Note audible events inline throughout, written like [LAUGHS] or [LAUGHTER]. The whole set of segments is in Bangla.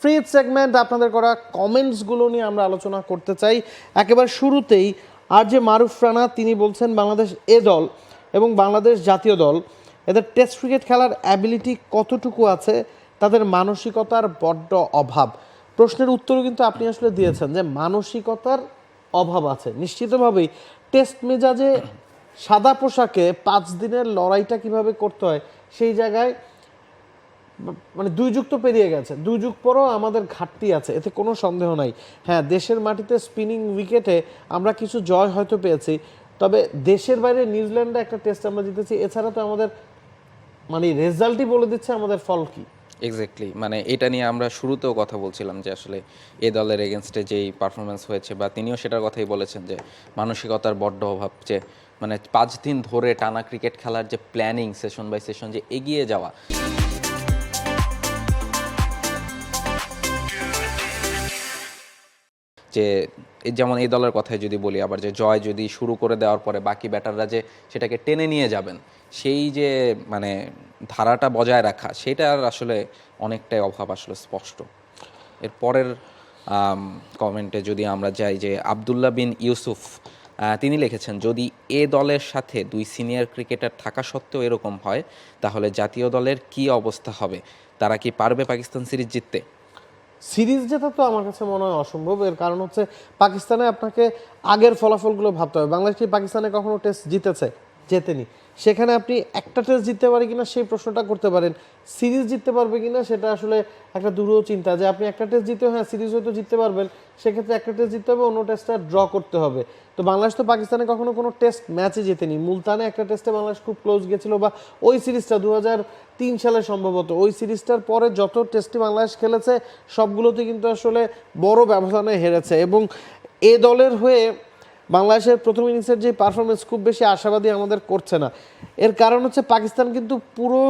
ফ্রি সেগমেন্ট আপনাদের করা কমেন্টসগুলো নিয়ে আমরা আলোচনা করতে চাই। একেবারে শুরুতেই আর যে মারুফ রানা, তিনি বলছেন বাংলাদেশ এ দল এবং বাংলাদেশ জাতীয় দল, এদের টেস্ট ক্রিকেট খেলার অ্যাবিলিটি কতটুকু আছে, তাদের মানসিকতার বড্ড অভাব। প্রশ্নের উত্তরও কিন্তু আপনি আসলে দিয়েছেন যে মানসিকতার অভাব আছে। নিশ্চিতভাবেই টেস্ট মেজাজে সাদা পোশাকে পাঁচ দিনের লড়াইটা কীভাবে করতে হয়, সেই জায়গায় মানে দুই যুগ তো পেরিয়ে গেছে। দুই যুগ পরও আমাদের ঘাটতি আছে, এতে কোনো সন্দেহ নাই। হ্যাঁ দেশের মাটিতে স্পিনিং উইকেটে আমরা কিছু জয় হয়তো পেয়েছি, তবে দেশের বাইরে নিউজিল্যান্ডে একটা টেস্ট আমরা জিতেছি, এছাড়া তো আমাদের মানে রেজাল্টই বলে দিচ্ছে আমাদের ফল কি। এক্স্যাক্টলি মানে এটা নিয়ে আমরা শুরুতেও কথা বলছিলাম যে আসলে এ দলের এগেনস্টে যেই পারফরমেন্স হয়েছে, বা তিনিও সেটার কথাই বলেছেন যে মানসিকতার বড্ড অভাব, যে মানে পাঁচ দিন ধরে টানা ক্রিকেট খেলার যে প্ল্যানিং সেশন বাই সেশন যে এগিয়ে যাওয়া। যে যেমন এই দলের কথাই যদি বলি আবার যে জয় যদি শুরু করে দেওয়ার পরে বাকি ব্যাটাররা যে সেটাকে টেনে নিয়ে যাবেন, সেই যে মানে ধারাটা বজায় রাখা, সেটার আসলে অনেকটাই অভাব আসলে স্পষ্ট। এর পরের কমেন্টে যদি আমরা যাই যে আবদুল্লাহ বিন ইউসুফ তিনি লিখেছেন, যদি এ দলের সাথে দুই সিনিয়র ক্রিকেটার থাকা সত্ত্বেও এরকম হয়, তাহলে জাতীয় দলের কি অবস্থা হবে? তারা কি পারবে পাকিস্তান সিরিজ জিততে? সিরিজ জেতা তো আমার কাছে মনে হয় অসম্ভব। এর কারণ হচ্ছে পাকিস্তানে আপনাকে আগের ফলাফলগুলো ভাবতে হবে। বাংলাদেশ কি পাকিস্তানে কখনো টেস্ট জিতেছে? জেতেনি। সেখানে আপনি একটা টেস্ট জিততে পারে কিনা সেই প্রশ্নটা করতে পারেন। সিরিজ জিততে পারবে কিনা সেটা আসলে একটা দূর চিন্তা। যে আপনি একটা টেস্ট জিতে হ্যাঁ সিরিজ হয়তো জিততে পারবেন, সেক্ষেত্রে একটা টেস্ট জিততে হবে, অন্য টেস্টটা ড্র করতে হবে। তো বাংলাদেশ তো পাকিস্তানে কখনো কোনো টেস্ট ম্যাচে জেতেনি। মুলতানে একটা টেস্টে বাংলাদেশ খুব ক্লোজ গেছিল বা ওই সিরিজটা দু তিন সালে সম্ভবত। ওই সিরিজটার পরে যত টেস্টে বাংলাদেশ খেলেছে, সবগুলোতে কিন্তু আসলে বড় ব্যবধানে হেরেছে। এবং এ দলের হয়ে বাংলাদেশের প্রথম ইনিংসের যে পারফরমেন্স খুব বেশি আশাবাদী আমাদের করছে না। এর কারণ হচ্ছে পাকিস্তান কিন্তু পুরো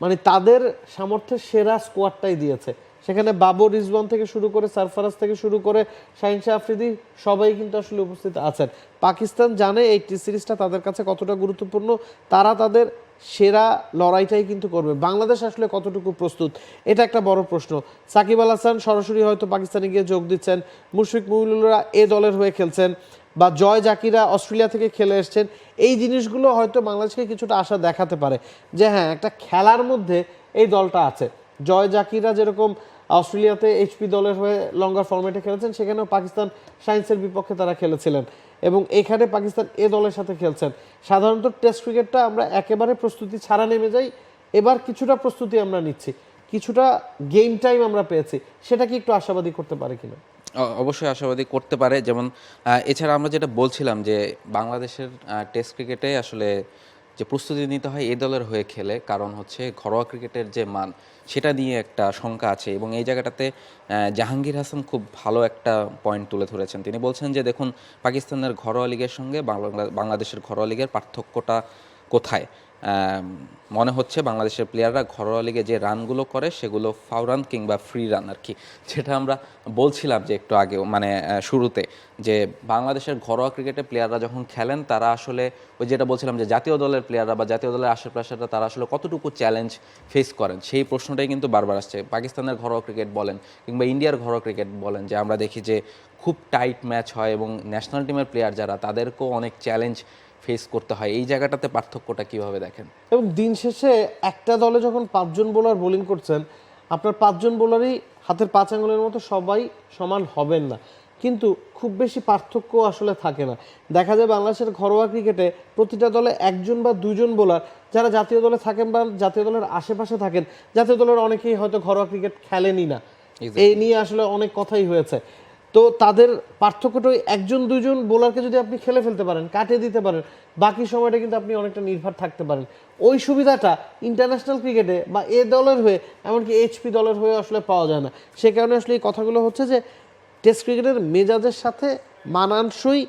মানে তাদের সামর্থ্যের সেরা স্কোয়াডটাই দিয়েছে। সেখানে বাবর, রিজওয়ান থেকে শুরু করে, সারফারাজ থেকে শুরু করে, শাহিন শাহ আফ্রিদি সবাই কিন্তু আসলে উপস্থিত আছেন। পাকিস্তান জানে এই টি সিরিজটা তাদের কাছে কতটা গুরুত্বপূর্ণ, তারা তাদের সেরা লড়াইটাই কিন্তু করবে। বাংলাদেশ আসলে কতটুকু প্রস্তুত, এটা একটা বড় প্রশ্ন। সাকিব আল হাসান সরাসরি হয়তো পাকিস্তানে গিয়ে যোগ দিচ্ছেন, মুশফিক মুহিনুলরা এ দলের হয়ে খেলছেন। বা জয় জাকিরা অস্ট্রেলিয়া থেকে খেলে এসছেন, এই জিনিসগুলো হয়তো বাংলাদেশকে কিছুটা আশা দেখাতে পারে যে হ্যাঁ একটা খেলার মধ্যে এই দলটা আছে। জয় জাকিরা যেরকম অস্ট্রেলিয়াতে এইচপি দলের হয়ে লঙ্গার ফরম্যাটে খেলেছেন, সেখানেও পাকিস্তান সায়েন্সের বিপক্ষে তারা খেলেছিলেন এবং এখানে পাকিস্তান এ দলের সাথে খেলছেন। সাধারণত টেস্ট ক্রিকেটটা আমরা একেবারে প্রস্তুতি ছাড়া নেমে যাই, এবার কিছুটা প্রস্তুতি আমরা নিচ্ছি, কিছুটা গেম টাইম আমরা পেয়েছি, সেটা কি একটু আশাবাদী করতে পারে কিনা? অবশ্যই আশাবাদী করতে পারে। যেমন এছাড়া আমরা যেটা বলছিলাম যে, বাংলাদেশের টেস্ট ক্রিকেটে আসলে যে প্রস্তুতি নিতে হয় এই দলের হয়ে খেলে, কারণ হচ্ছে ঘরোয়া ক্রিকেটের যে মান, সেটা নিয়ে একটা শঙ্কা আছে এবং এই জায়গাটাতে জাহাঙ্গীর হাসান খুব ভালো একটা পয়েন্ট তুলে ধরেছেন। তিনি বলছেন যে, দেখুন, পাকিস্তানের ঘরোয়া লিগের সঙ্গে বাংলাদেশের ঘরোয়া লিগের পার্থক্যটা কোথায়? মনে হচ্ছে বাংলাদেশের প্লেয়াররা ঘরোয়া লিগে যে রানগুলো করে, সেগুলো ফাউ রান কিংবা ফ্রি রান আর কি। যেটা আমরা বলছিলাম যে একটু আগেও মানে শুরুতে যে বাংলাদেশের ঘরোয়া ক্রিকেটে প্লেয়াররা যখন খেলেন, তারা আসলে ওই যেটা বলছিলাম যে জাতীয় দলের প্লেয়াররা বা জাতীয় দলের আশেপাশেরা তারা আসলে কতটুকু চ্যালেঞ্জ ফেস করেন, সেই প্রশ্নটাই কিন্তু বারবার আসছে। পাকিস্তানের ঘরোয়া ক্রিকেট বলেন কিংবা ইন্ডিয়ার ঘরোয়া ক্রিকেট বলেন যে আমরা দেখি যে খুব টাইট ম্যাচ হয় এবং ন্যাশনাল টিমের প্লেয়ার যারা, তাদেরকেও অনেক চ্যালেঞ্জ ফেস করতে হয়। এই জায়গাটাতে পার্থক্যটা কীভাবে দেখেন? এবং দিন শেষে একটা দলে যখন পাঁচজন বোলার বোলিং করছেন আপনার পাঁচজন বোলারই হাতের পাঁচ আঙুলের মতো সবাই সমান হবেন না। কিন্তু খুব বেশি পার্থক্য আসলে থাকে না। দেখা যায় বাংলাদেশের ঘরোয়া ক্রিকেটে প্রতিটা দলে একজন বা দুজন বোলার যারা জাতীয় দলে থাকেন বা জাতীয় দলের আশেপাশে থাকেন জাতীয় দলের অনেকেই হয়তো ঘরোয়া ক্রিকেট খেলেনই না। এই নিয়ে আসলে অনেক কথাই হয়েছে। তো তাদের পার্থক্যটা একজন, দুজন বোলারকে যদি আপনি খেলে ফেলতে পারেন, কাটিয়ে দিতে পারেন, বাকি সময়টা কিন্তু আপনি অনেকটা নির্ভর থাকতে পারেন। ওই সুবিধাটা ইন্টারন্যাশনাল ক্রিকেটে বা এ দলের হয়ে, এমনকি এইচপি দলের হয়ে আসলে পাওয়া যায় না। সে কারণে আসলে এই কথাগুলো হচ্ছে যে টেস্ট ক্রিকেটের মেজাজের সাথে মানানসই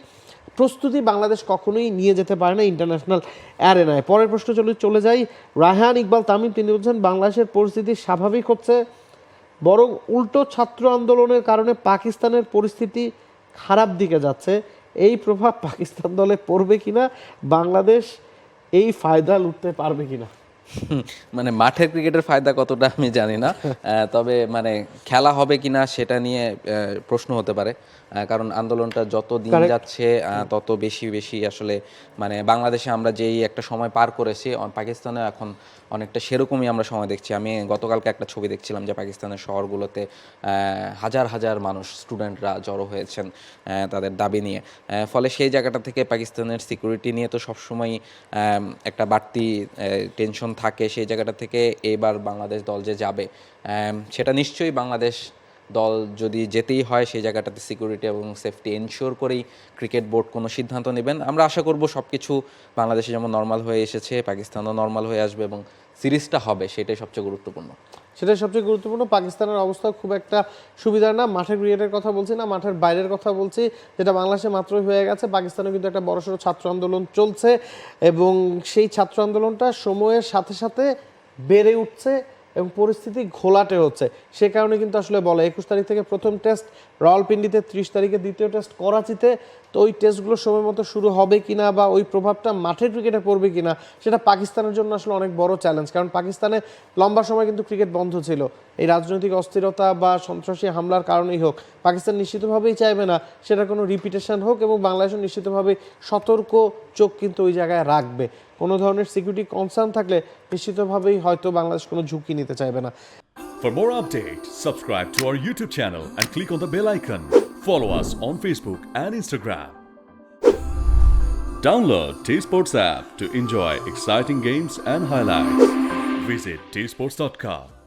প্রস্তুতি বাংলাদেশ কখনোই নিয়ে যেতে পারে না ইন্টারন্যাশনাল অ্যারেনায় পরের প্রশ্ন চলে চলে যাই। রায়হান ইকবাল তামিম, তিনি বলছেন, বাংলাদেশের পরিস্থিতি স্বাভাবিক হচ্ছে বরং উল্টো ছাত্র আন্দোলনের কারণে পাকিস্তানের পরিস্থিতি খারাপ দিকে যাচ্ছে। এই প্রভাব পাকিস্তান দলে পড়বে কিনা বাংলাদেশ এই ফায়দা লুটতে পারবে কিনা? মানে মাঠের ক্রিকেটের ফায়দা কতটা আমি জানি না। [LAUGHS] তবে মানে খেলা হবে কিনা সেটা নিয়ে প্রশ্ন হতে পারে। কারণ আন্দোলনটা যত দিন যাচ্ছে তত বেশি বেশি আসলে মানে বাংলাদেশে আমরা যেই একটা সময় পার করেছি পাকিস্তানে এখন অনেকটা সেরকমই আমরা সময় দেখছি। আমি গতকালকে একটা ছবি দেখছিলাম যে পাকিস্তানের শহরগুলোতে হাজার হাজার মানুষ স্টুডেন্টরা জড়ো হয়েছেন তাদের দাবি নিয়ে। ফলে সেই জায়গাটা থেকে পাকিস্তানের সিকিউরিটি নিয়ে তো সবসময় একটা বাড়তি টেনশন থাকে। সেই জায়গাটা থেকে এবার বাংলাদেশ দল যে যাবে সেটা নিশ্চয়ই বাংলাদেশ দল যদি যেতেই হয় সেই জায়গাটাতে সিকিউরিটি এবং সেফটি এনশিওর করেই ক্রিকেট বোর্ড কোনো সিদ্ধান্ত নেবেন। আমরা আশা করব সব কিছু বাংলাদেশে যেমন নর্মাল হয়ে এসেছে, পাকিস্তানও নর্মাল হয়ে আসবে এবং সিরিজটা হবে, সেটাই সবচেয়ে গুরুত্বপূর্ণ। সেটাই সবচেয়ে গুরুত্বপূর্ণ। পাকিস্তানের অবস্থা খুব একটা সুবিধার না। মাঠের ক্রিকেটের কথা বলছি না, মাঠের বাইরের কথা বলছি। যেটা বাংলাদেশে মাত্রই হয়ে গেছে। পাকিস্তানে কিন্তু একটা বড়সড় ছাত্র আন্দোলন চলছে এবং সেই ছাত্র আন্দোলনটা সময়ের সাথে সাথে বেড়ে উঠছে। এবং পরিস্থিতি ঘোলাটে হচ্ছে। সে কারণে কিন্তু আসলে বলে, একুশ তারিখ থেকে প্রথম টেস্ট রাওয়ালপিন্ডিতে ত্রিশ তারিখে দ্বিতীয় টেস্ট করাচিতে, তো ওই টেস্টগুলো সময় মতো শুরু হবে কিনা বা ওই প্রভাবটা মাঠের ক্রিকেটে পড়বে কিনা, সেটা পাকিস্তানের জন্য আসলে অনেক বড় চ্যালেঞ্জ কারণ পাকিস্তানে লম্বা সময় কিন্তু ক্রিকেট বন্ধ ছিল। এই রাজনৈতিক অস্থিরতা বা সন্ত্রাসী হামলার কারণেই হোক, পাকিস্তান নিশ্চিতভাবেই চাইবে না সেটা কোনো রিপিটেশন হোক এবং বাংলাদেশও নিশ্চিতভাবে সতর্ক চোখ কিন্তু ওই জায়গায় রাখবে কোনো ধরনের সিকিউরিটি কনসার্ন থাকলে নিশ্চিতভাবেই হয়তো বাংলাদেশ কোনো ঝুঁকি নিতে চাইবে না For more updates, subscribe to our YouTube channel and click on the bell icon. Follow us on Facebook and Instagram. Download T Sports app to enjoy exciting games and highlights. Visit tsports.com.